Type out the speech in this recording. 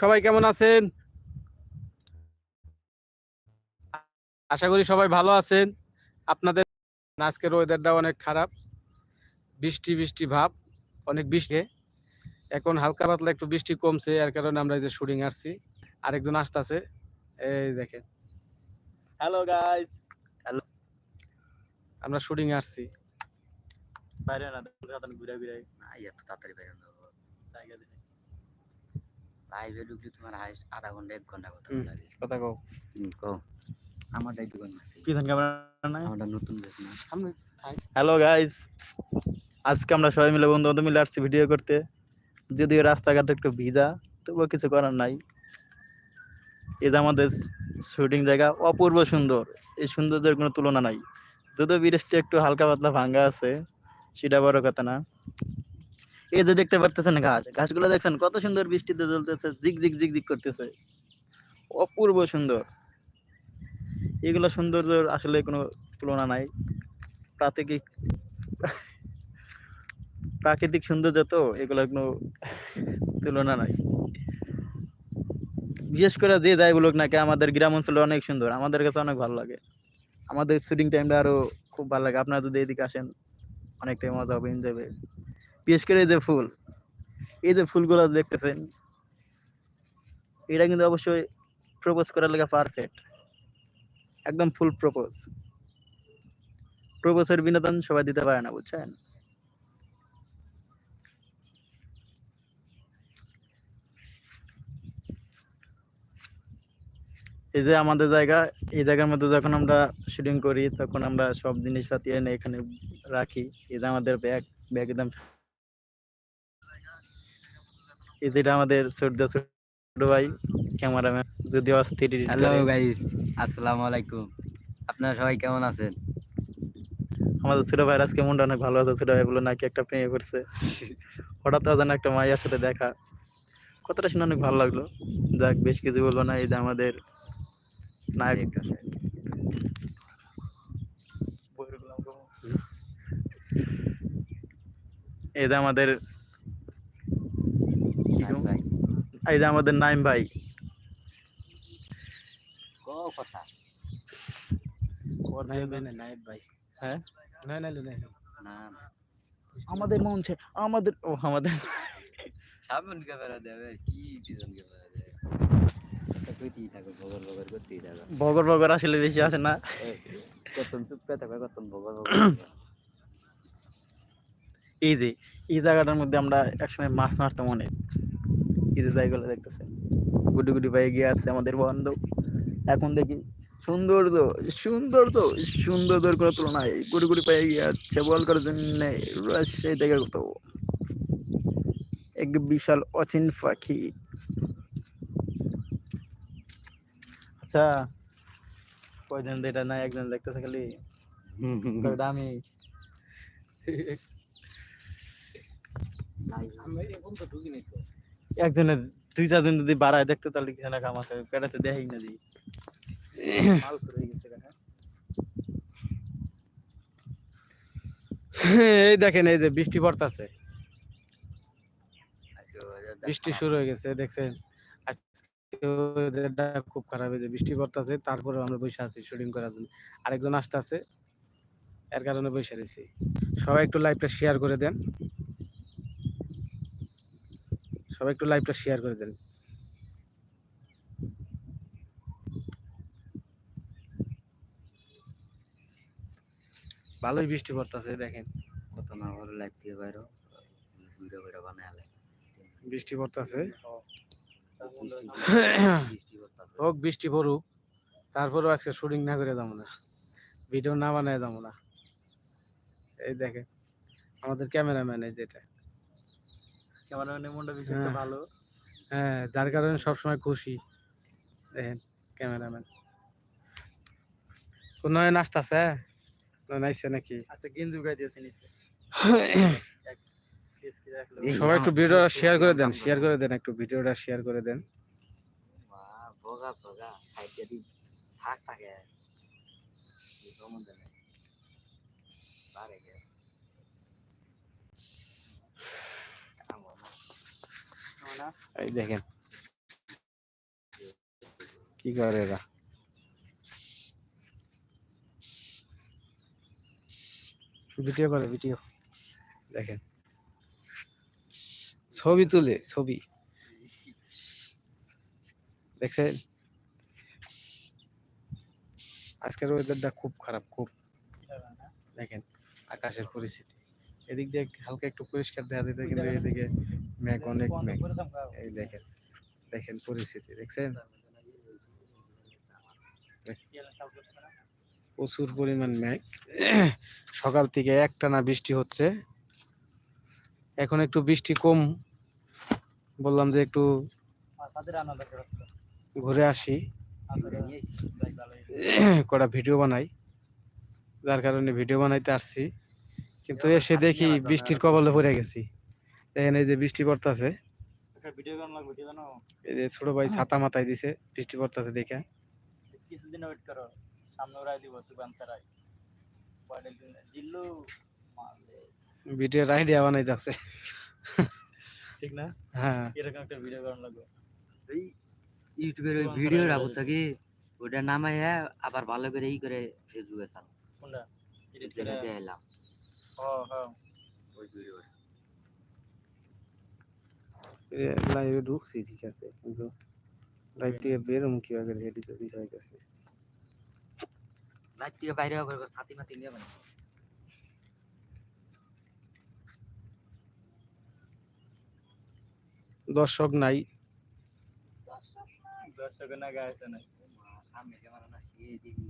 সবাই কেমন আছেন? আশা করি সবাই ভালো আছেন। আপনাদের আজকের ওয়েদারটা অনেক খারাপ। বৃষ্টি বৃষ্টি ভাব অনেক বৃষ্টি। এখন হালকা পাতলা একটু বৃষ্টি কমছে এর কারণে আমরা এই যে শুটিং আসছি। আরেকজন আসতেছে এই দেখেন। হ্যালো গাইস আমরা শুটিং আসছি। বাইরে না ঘুরে ঘুরে। এত তাড়াতাড়ি জায়গা দিনে লাইভে ঢুকলে তোমার হাইস্ট আধা ঘণ্টা এক ঘণ্টা কথা। লাগে। কথা কও। কো আমার দায়িত্ব কোন আছে? পিছন ক্যামেরা নাই? আমরা নতুন বেশ না। সামনে হ্যালো গাইস আজকে আমরা সবাই মিলে বন্ধু বান্ধব মিলে আসছি ভিডিও করতে। যদিও রাস্তাঘাট একটু ভিজা তবুও কিছু করার নাই। এই যে আমাদের শুটিং জায়গা অপূর্ব সুন্দর। এই সৌন্দর্যের কোনো তুলনা নাই। যদিও ব্রিজটা একটু হালকা পাতলা ভাঙ্গা আছে সেটা বড় কথা না। এই যে দেখতে পারতেছেন গাছ গাছগুলো দেখছেন কত সুন্দর বৃষ্টিতে জ্বলতেছে জিগ জিগ জিগ জিগ করতেছে। অপূর্ব সুন্দর। এগুলো সৌন্দর্যের আসলে কোনো তুলনা নাই। প্রাকৃতিক প্রাকৃতিক সৌন্দর্য তো এগুলোর কোনো তুলনা নাই। বিশেষ করে যে যাই বলুক নাকি আমাদের গ্রাম অঞ্চলে অনেক সুন্দর। আমাদের কাছে অনেক ভালো লাগে। আমাদের শুটিং টাইমটা আরও খুব ভালো লাগে। আপনারা যদি এদিকে আসেন, অনেকটাই মজা হবে এনজয় হবে। বিশেষ করে এই যে ফুল, এই যে ফুলগুলো দেখতেছেন, এটা কিন্তু অবশ্যই প্রপোজ করার লেগে পারফেক্ট একদম ফুল প্রপোজ প্রপোজের বিনোদন সবাই দিতে পারে না, বুঝছেন? এই যে আমাদের জায়গা, এই জায়গার মধ্যে যখন আমরা শুটিং করি, তখন আমরা সব জিনিসপাতি এনে এখানে রাখি। এই যে আমাদের ব্যাগ ব্যাগ একদম যেটা আমাদের ছোট ছোট ভাই ক্যামেরাম্যান যদি অস্থির হ্যালো গাইস আসসালামু আলাইকুম। আপনারা সবাই কেমন আছেন? আমাদের ছোট ভাইয়ের আজকে মনটা অনেক ভালো আছে। ছোট ভাই বলে নাকি একটা প্রেমে পড়ছে? হঠাৎ অজানা একটা মায়ের সাথে দেখা। কথাটা শুনে অনেক ভালো লাগল। যাক বেশ কিছু বলব না এই যে আমাদের নায়ক। এই যে আমাদের নাইম ভাই এই যে আমাদের নাইম ভাই। কথা ভাই। হ্যাঁ? নাই না আমাদের মন আমাদের ও আমাদের সামন ক্যামেরা দেবে কি পিছন ক্যামেরা দেবে এটা কইতেই বগর বগর বগর বগর আসলে বেশি আসে না। এই যে এই জায়গাটার মধ্যে আমরা একসময় মাছ মারতাম অনেক। এই যে জায়গাগুলো দেখতেছেন গুডি গুডি পায়ে গিয়ে আসছে আমাদের বান্ধব এখন দেখি সৌন্দর্য সৌন্দর্য সৌন্দর্যের কোনো তুলনা নেই গুডি গুডি পায়ে গিয়ে আসছে বল করার জন্য রাজশাহী থেকে কত এক বিশাল অচিন পাখি। আচ্ছা কয়জন এটা নাই একজন দেখতেছে খালি। কয়টা আমি একজনে দুই চারজন যদি বাড়ায় দেখতে তাহলে কিছু না কাম আছে পেটাতে দেখাই না দি মাল করে গেছে এখানে। এই দেখেন এই যে বৃষ্টি পড়তাছে। বৃষ্টি শুরু হয়ে গেছে দেখছেন? খুব খারাপ হয়েছে বৃষ্টি পড়তেছে তারপরে আমরা বসে আছি শুটিং করার জন্য। আরেকজন আসতেছে এর কারণে বসে রয়েছি। সবাই একটু লাইভটা শেয়ার করে দেন। সবাই একটু লাইভটা শেয়ার করে দেন। ভালোই বৃষ্টি পড়তেছে দেখেন। কত না ভালো লাইফ দিয়ে বাইরো বানালে বৃষ্টি পড়তেছে। হোক বৃষ্টি পড়ুক তারপরেও আজকে শুটিং না করে যাব না। ভিডিও না বানায় যাব না। এই দেখেন আমাদের ক্যামেরাম্যান এই যেটা ক্যামেরাম্যানের মনটা বেশি একটা হ্যাঁ। ভালো। হ্যাঁ যার কারণে সবসময় খুশি। দেখেন ক্যামেরাম্যান। কোন নাচতাছে নাইছে নাকি? আচ্ছা গেঞ্জু দিয়েছে নিচে। সবাই একটু ভিডিওটা শেয়ার করে দেন শেয়ার করে দেন একটু ভিডিওটা শেয়ার করে দেন। বাহ, বগা সগা সাইড যদি থাক থাকে এই সম্বন্ধে নেই পারে গে কাম হয় না। এই দেখেন। কি করে এরা? ভিডিও করে, ভিডিও। দেখেন। ছবি তুলে, ছবি। দেখছেন? আজকের ওয়েদারটা খুব খারাপ, খুব। দেখেন, আকাশের পরিস্থিতি। এদিক দিয়ে হালকা একটু পরিষ্কার দেখা যেতে কিন্তু এদিকে মেঘ অনেক মেঘ। এই দেখেন দেখেন পরিস্থিতি দেখছেন? প্রচুর পরিমাণ মেঘ। সকাল থেকে একটানা বৃষ্টি হচ্ছে। এখন একটু বৃষ্টি কম। বললাম যে একটু ঘুরে আসি। কটা ভিডিও বানাই। যার কারণে ভিডিও বানাইতে আসছি। কিন্তু এসে দেখি বৃষ্টির কবলে পড়ে গেছি। দেখেন এই যে বৃষ্টি পড়তেছে। ভিডিও লাগবে এই যে ছোট ভাই ছাতা মাথায় দিছে বৃষ্টি পড়তেছে দেখে। কিছুদিন ওয়েট করো সামনে ওরাই দিব দিন জিল্লু ভিডিওর আইডিয়া বানাইতেছে। ঠিক না? হ্যাঁ। এরকম একটা ভিডিও কেমন লাগবে। ওই ইউটিউবের ওই ভিডিওটা ছাড়া কি ওটা নামাই আবার ভালো করে ই করে ফেসবুকে ছাড়। কোনটা? এডিট দেখাইলাম হ্যাঁ হ্যাঁ ওই ভিডিওটা লাইভে ঢুকছি ঠিক আছে কিন্তু লাইভ থেকে বেরোম কীভাবে রেডি তো বিষয় আছে লাইট থেকে বাইরে করে সাথী মাতি নিয়ে মানে দর্শক নাই। দর্শকের না গায়ে আছে না সামনে ক্যামেরা না সে দেখি